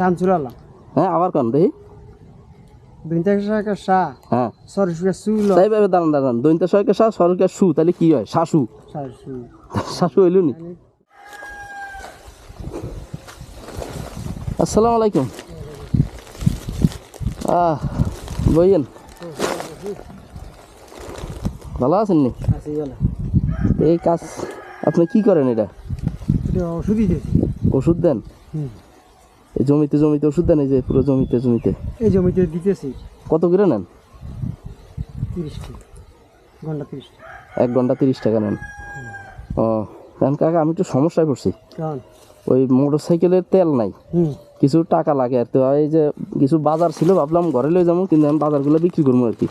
শামসুল আলম। হ্যাঁ আবার কোন দেখি? শাহ হ্যাঁ। সরসুকের সুল তাই ভাবে দাঁড়ান দাঁড়ান। দৈন্তা সরকার শাহ সরকার সু তাহলে কি হয়? শাশু। শাশু। শাশু হইল নি? আসসালামু আলাইকুম। আহ বইয়েন। ভালো আছেন নি? এই কাজ আপনি কি করেন এটা? এটা ওষুধই দিয়েছি। ওষুধ দেন? হুম। এই জমিতে জমিতে ওষুধ দেন এই যে পুরো জমিতে জমিতে। এই জমিতে দিতেছি। কত করে নেন? ঘণ্টা এক ঘণ্টা তিরিশ টাকা নেন। ও কারণ কাকা আমি একটু সমস্যায় পড়ছি। ওই মোটর সাইকেলের তেল নাই। কিছু টাকা লাগে আর তো। এই যে কিছু বাজার ছিল ভাবলাম ঘরে লয়ে যাব কিন্তু আমি বাজারগুলো বিক্রি করব আর কি।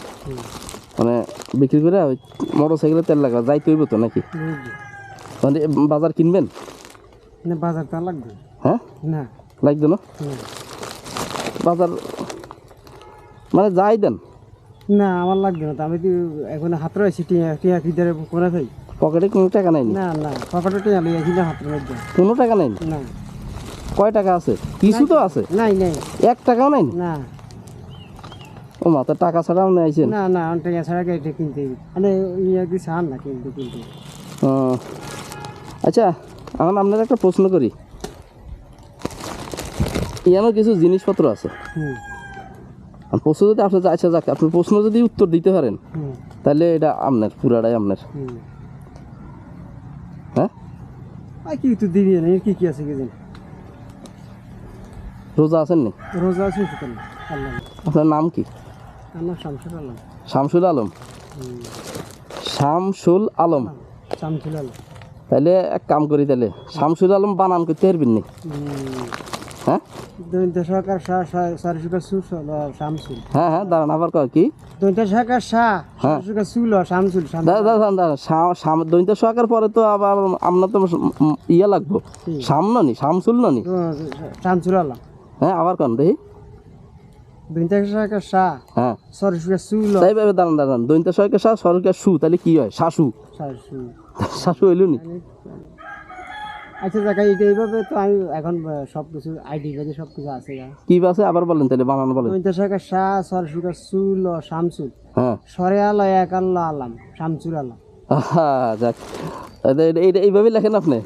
মানে বিক্রি করে ওই মোটর সাইকেলের তেল লাগা যাইতে হইব তো নাকি? মানে বাজার কিনবেন? না বাজার তা লাগবে। হ্যাঁ? না। লাগবে না হুম। বাজার মানে যাই দেন। না আমার লাগবে না। তো আমি তো এখন হাত রয়েছি টিয়া টিয়া ভিতরে করে থাই পকেটে কোনো টাকা নাই না না পকেটে টিয়া লইয়া কিনা হাতের মধ্যে। কোনো টাকা নাই না। কয় টাকা আছে? কিছু তো আছে? নাই নাই। এক টাকাও নাই না। ও মাথা টাকা ছাড়া আপনি আইছেন না না আমি টিয়া ছাড়া গাড়িটা কিনতে মানে ইয়ে কি চান না কিনতে কিনতে। ও, আচ্ছা এখন আপনার একটা প্রশ্ন করি। ইয়ানো কিছু জিনিসপত্র আছে। প্রশ্ন যদি আপনার আচ্ছা যাক আপনি প্রশ্ন যদি উত্তর দিতে পারেন তাহলে এটা আপনার পুরাটাই আপনার। হ্যাঁ? কি তো দিবি না এর কি কি আছে কি জানি রোজা আছেন নি? রোজা আছে কি আপনার নাম কি? আমার শামসুল আলম। শামসুল আলম? শামসুল আলম? শামসুল আলম। তাহলে এক কাম করি তাহলে শামসুল আলম বানান করতে পারবেন নি? হ্যাঁ? দৈন্তা সরকার শাহ সরসুকার সুসল শামসুল। হ্যাঁ হ্যাঁ দাঁড়ান আবার কয় কি? সরকার শাহ সুল শামসুল দাঁড়ান, দাঁড়ান পরে তো আবার আপনার তো ইয়ে লাগবো। শাম ননি শামসুল ননি? শামসুল আলম হ্যাঁ আবার কন দেখি। দৈন্তা সরকার শাহ হ্যাঁ। সরসুকার সুল তাই ভাবে দাঁড়ান দাঁড়ান। দৈন্ত সোয়াকের শাহ সরকার সু তাহলে কি হয়? শাশু শাশু শাশু হইল নি? আচ্ছা দেখা এটা এইভাবে তো আমি এখন সব কিছু আইডি সব কিছু আছে কি আছে? আবার বলেন তাহলে বানান বলেন। দৈন্তা সরকার শাহ সরসুকার সুল শামসুল। হ্যাঁ। সরে আলো এক আল্লাহ আলাম শামসুল আলম। যাক। এটা এইভাবে লেখেন আপনি?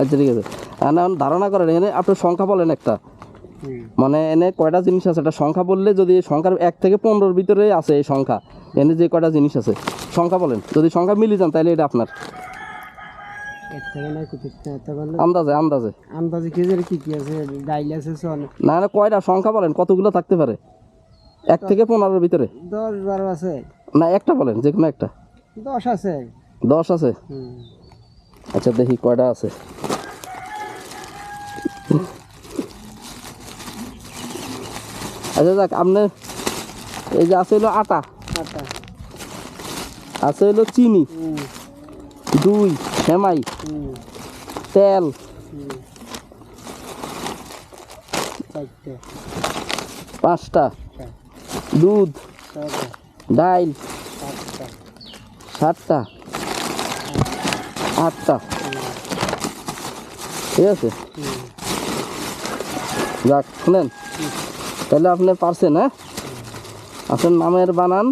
আচ্ছা ঠিক আছে। এখন ধারণা করেন এখানে আপনার সংখ্যা বলেন একটা। মানে এনে কয়টা জিনিস আছে? একটা সংখ্যা বললে যদি সংখ্যার এক থেকে পনেরোর ভিতরে আছে এই সংখ্যা এনে যে কয়টা জিনিস আছে সংখ্যা বলেন। যদি সংখ্যা মিলে যান তাহলে এটা আপনার এর থেকে নাই কিছু তখন আন্দাজে আন্দাজে। আন্দাজে কি কি কি আছে? ডাইল আছে না না কয়টা সংখ্যা বলেন? কতগুলো থাকতে পারে? এক থেকে পনেরোর ভিতরে? দশ বারো আছে। না একটা বলেন যে কোনো একটা। দশ আছে। দশ আছে? আচ্ছা দেখি কয়টা আছে। আচ্ছা যাক আপনি এই যে আছে হলো আটা। আটা। আছে হলো চিনি। দুই। সেমাই, তেল। পাঁচটা। দুধ। ডাইল। সাতটা। আটটা। ঠিক আছে? যাক, শুনেন। তাহলে আপনি পারছেন হ্যাঁ? আপনার নামের বানান।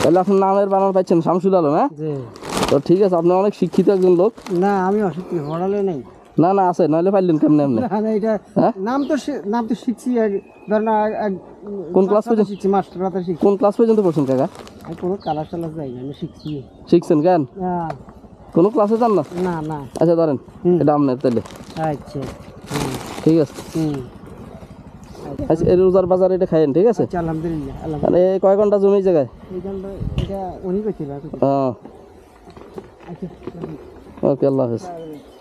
তাহলে আপনার নামের বানান পাচ্ছেন শামসুল আলম হ্যাঁ? তো ঠিক আছে আপনি অনেক শিক্ষিত একজন লোক। না আমি অসুখী হড়ালে নেই। না না আছে নইলে পাইলেন কেমনে এমনি না না এটা হ্যাঁ? নাম তো নাম তো শিখছি এক- ধর না কোন ক্লাস পর্যন্ত? শিখছি মাস্টার কথা শিখছি। কোন ক্লাস পর্যন্ত পড়ছেন কাকা? আমি কোনো কালার টালার যাই না আমি শিখছি। শিখছেন কেন? কোনো ক্লাসে যান না? না না। আচ্ছা ধরেন। এটা আপনার তাহলে। আচ্ছা ঠিক আছে। আচ্ছা রোজার বাজার এটা খাইয়েন ঠিক আছে? আচ্ছা আলহামদুলিল্লাহ আলহামদুলিল্লাহ। মানে এই কয় ঘণ্টা জমি এই জায়গায়? এটা উনি করছিল ও আচ্ছা ওকে আল্লাহ হাফেজ আচ্ছা